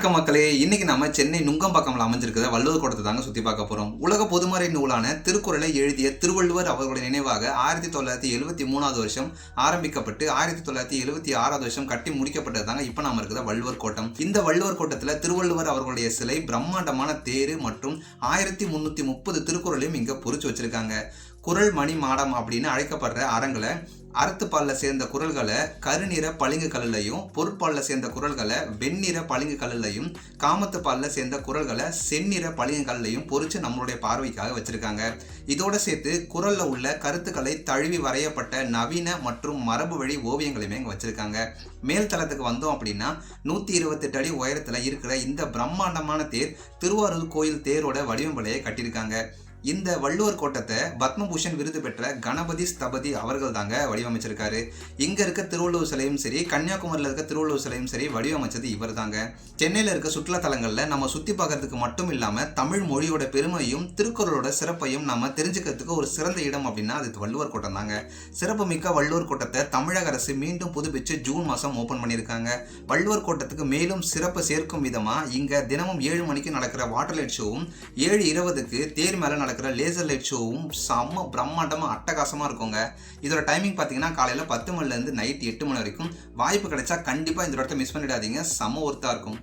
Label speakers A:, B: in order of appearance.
A: வணக்கம் மக்களே. இன்னைக்கு நம்ம சென்னை நுங்கம்பாக்கம்ல அமைஞ்சிருக்கிற வள்ளுவர் கோட்டத்தை தாங்க சுத்தி பார்க்க போறோம். உலக பொதுமறை நூலான திருக்குறளை எழுதிய திருவள்ளுவர் அவர்களுடைய நினைவாக ஆயிரத்தி தொள்ளாயிரத்தி எழுபத்தி மூணாவது வருஷம் ஆரம்பிக்கப்பட்டு ஆயிரத்தி தொள்ளாயிரத்தி எழுபத்தி ஆறாவது வருஷம் கட்டி முடிக்கப்பட்டது தாங்க இப்போ நாம இருக்கிற வள்ளுவர் கோட்டம் இந்த வள்ளுவர் கோட்டத்துல திருவள்ளுவர் அவர்களுடைய சிலை பிரம்மாண்டமான தேரு மற்றும் ஆயிரத்தி முன்னூத்தி முப்பது திருக்குறளையும் இங்க பொறிச்சு வச்சிருக்காங்க. குரல் மணி மாடம் அப்படின்னு அழைக்கப்படுற அரங்கில் அறத்துப்பாலில் சேர்ந்த குரல்களை கருநிற பளிங்கு கல்லையும் பொருட்பாலில் சேர்ந்த குரல்களை வெண்ணிற பளிங்கு கல்லையும் காமத்து பாலில் சேர்ந்த குரல்களை செந்நிற பளிங்கு கல்லையும் பொறிச்சு நம்மளுடைய பார்வைக்காக வச்சுருக்காங்க. இதோடு சேர்த்து குரலில் உள்ள கருத்துக்களை தழுவி வரையப்பட்ட நவீன மற்றும் மரபு வழி ஓவியங்களையுமே இங்கே வச்சுருக்காங்க. மேல் தளத்துக்கு வந்தோம் அப்படின்னா நூற்றி இருபத்தெட்டு அடி உயரத்தில் இருக்கிற இந்த பிரம்மாண்டமான தேர் திருவாரூர் கோயில் தேரோட வடிவம்பலையை கட்டியிருக்காங்க. இந்த வள்ளுவர் கோட்டத்தை பத்மபூஷன் விருது பெற்ற கணபதி ஸ்தபதி அவர்கள் தாங்க வடிவமைச்சிருக்காரு. இங்க இருக்க திருவள்ளுவர் சிலையும் சரி கன்னியாகுமரியில் இருக்க திருவள்ளுவர் சிலையும் சரி வடிவமைச்சது இவர் தாங்க. சென்னையில் இருக்க சுற்றுலா தலங்களில் நம்ம சுற்றி பார்க்கறதுக்கு மட்டும் இல்லாம தமிழ் மொழியோட பெருமையும் திருக்குறளோட சிறப்பையும் நம்ம தெரிஞ்சுக்கிறதுக்கு ஒரு சிறந்த இடம் அப்படின்னா அது வள்ளுவர் கோட்டம் தாங்க. சிறப்புமிக்க வள்ளுவர் கோட்டத்தை தமிழக அரசு மீண்டும் புதுப்பிச்சு ஜூன் மாதம் ஓப்பன் பண்ணியிருக்காங்க. வள்ளுவர் கோட்டத்துக்கு மேலும் சிறப்பு சேர்க்கும் விதமா இங்க தினமும் ஏழு மணிக்கு நடக்கிற வாட்டர் லைட் ஷோவும் ஏழு இருபதுக்கு தேர் மேலே நடக்கிற லேசர் லைட் ஷோவும் செம்ம பிரம்மாண்டமாக அட்டகாசமாக இருக்குங்க. இதோட டைமிங் பார்த்தீங்கன்னா காலையில் பத்து மணிலேருந்து நைட் எட்டு மணி வரைக்கும் வாய்ப்பு கிடைச்சா கண்டிப்பாக இந்த இடத்த மிஸ் பண்ணிடாதீங்க. செம்ம ஒர்த்தாக இருக்கும்.